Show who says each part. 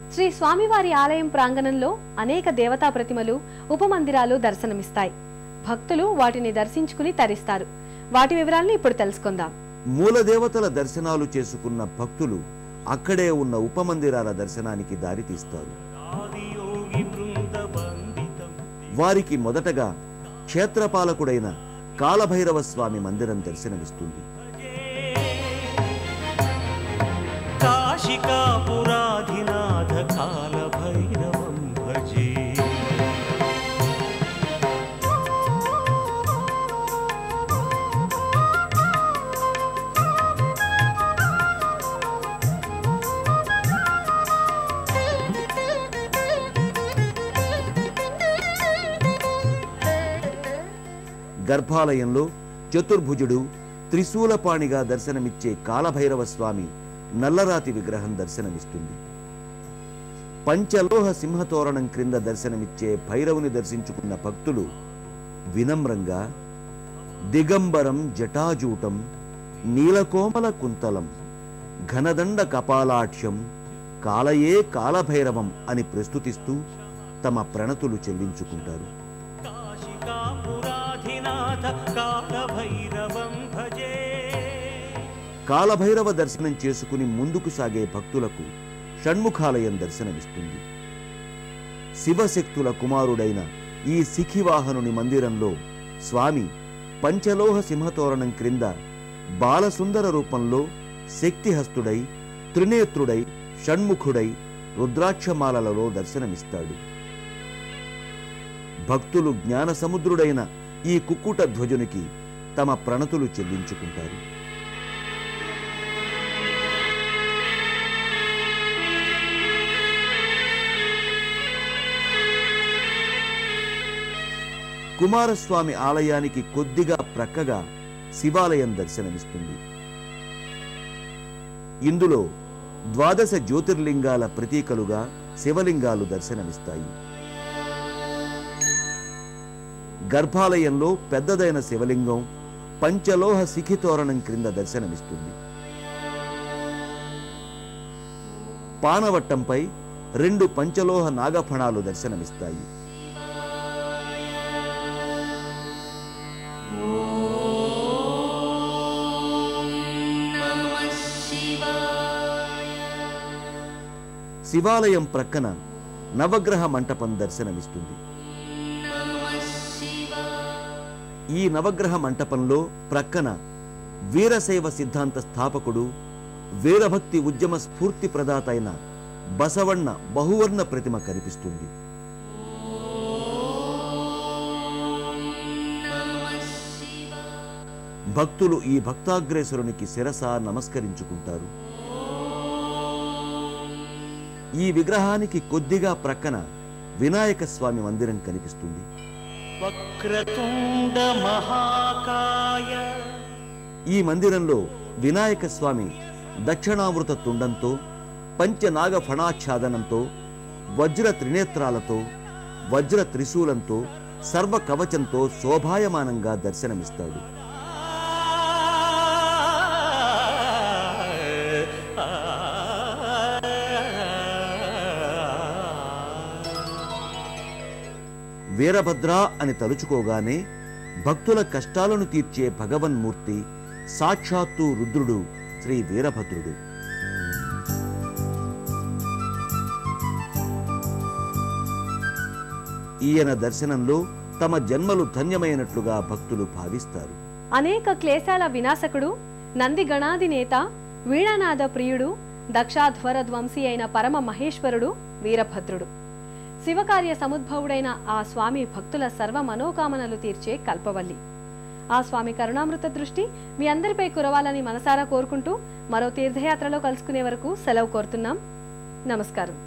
Speaker 1: శ్రీ స్వామివారి ఆలయం ప్రాంగణంలో అనేక దేవతా ప్రతిమలు ఉపమందిరాలు దర్శనమిస్తాయి. భక్తులు వాటిని దర్శించుకుని తరిస్తారు. వాటి వివరాలను ఇప్పుడు తెలుసుకుందాం.
Speaker 2: మూల దేవతల దర్శనాలు చేసుకున్న భక్తులు అక్కడే ఉన్న ఉపమందిరాల దర్శనానికి దారితీస్తారు
Speaker 3: ఆదియోగి బృందవందితం
Speaker 2: వారికి మొదటగా క్షేత్రపాలకుడైన కాలభైరవ స్వామి మందిరం దర్శనమిస్తుంది. గర్భాలయంలో చతుర్భుజుడు త్రిశూలపాణిగా దర్శనమిచ్చే కాలభైరవ స్వామి నల్లరాతి విగ్రహం దర్శనమిస్తుంది. పంచలోహ సింహతోరణం క్రింద దర్శనమిచ్చే భైరవుని దర్శించుకున్న భక్తులు వినమ్రంగా దిగంబరం జటాజూటం నీలకోమల కుంతలం ఘనదండ కపాలాఠ్యం కాలయే కాలభైరవం అని ప్రస్తుతిస్తూ తమ ప్రణతులు చెల్లించుకుంటారు.
Speaker 3: కాశికాపురాధినాథ కాలభైరవం భజే.
Speaker 2: కాలభైరవ దర్శనం చేసుకుని ముందుకు సాగే భక్తులకు షణ్ముఖాలయం దర్శనమిస్తుంది. శివశక్తుల కుమారుడైన ఈ సిఖివాహనుని మందిరంలో స్వామి పంచలోహ సింహతోరణం క్రింద బాలసుందర రూపంలో శక్తిహస్తుడై త్రినేత్రుడై షణ్ముఖుడై రుద్రాక్షమాలలో దర్శనమిస్తాడు. భక్తులు జ్ఞాన సముద్రుడైన ఈ కుక్కుట ధ్వజునికి తమ ప్రణతులు చెల్లించుకుంటారు. కుమారస్వామి ఆలయానికి కొద్దిగా ప్రక్కగా శివాలయం దర్శనమిస్తుంది. ఇందులో ద్వాదశ జ్యోతిర్లింగాల ప్రతీకలుగా శివలింగాలు దర్శనమిస్తాయి. గర్భాలయంలో పెద్దదైన శివలింగం పంచలోహ శిఖితోరణం క్రింద దర్శనమిస్తుంది. పానవట్టంపై రెండు పంచలోహ నాగఫణాలు దర్శనమిస్తాయి. శివాలయం ప్రక్కన నవగ్రహ మంటపం దర్శనమిస్తుంది. ఈ నవగ్రహ మంటపంలో ప్రక్కన వీరశైవ సిద్ధాంత స్థాపకుడు వీరభక్తి ఉద్యమ స్ఫూర్తి ప్రదాత అయిన బసవಣ್ణ బహువర్ణ ప్రతిమ కనిపిస్తుంది. భక్తులు ఈ భక్తాగ్రేసరునికి శిరస నమస్కరించుకుంటారు. ఈ విగ్రహానికి కొద్దిగా ప్రక్కన వినాయక స్వామి మందిరం కనిపిస్తుంది.
Speaker 3: వక్రతుండ మహాకాయ.
Speaker 2: ఈ మందిరంలో వినాయక స్వామి దక్షిణావృత తుండంతో పంచనాగ ఫణాచ్ఛాదనంతో వజ్ర త్రినేత్రాలతో వజ్ర త్రిశూలంతో సర్వ కవచంతో శోభాయమానంగా దర్శనమిస్తాడు. వీరభద్ర అని తలుచుకోగానే భక్తుల కష్టాలను తీర్చే భగవన్మూర్తి సాక్షాత్తు రుద్రుడు శ్రీ వీరభద్రుడు. ఈయన దర్శనంలో తమ జన్మలు ధన్యమైనట్లుగా భక్తులు భావిస్తారు.
Speaker 1: అనేక క్లేశాల వినాశకుడు నంది గణాధినేత వీణానాద ప్రియుడు దక్షాధ్వర ధ్వంసి అయిన పరమ మహేశ్వరుడు వీరభద్రుడు. శివకార్య సముద్భవుడైన ఆ స్వామి భక్తుల సర్వ మనోకామనలు తీర్చే కల్పవల్లి. ఆ స్వామి కరుణామృత దృష్టి మీ అందరిపై కురవాలని మనసారా కోరుకుంటూ మరో తీర్థయాత్రలో కలుసుకునే వరకు సెలవు కోరుతున్నాం. నమస్కారం.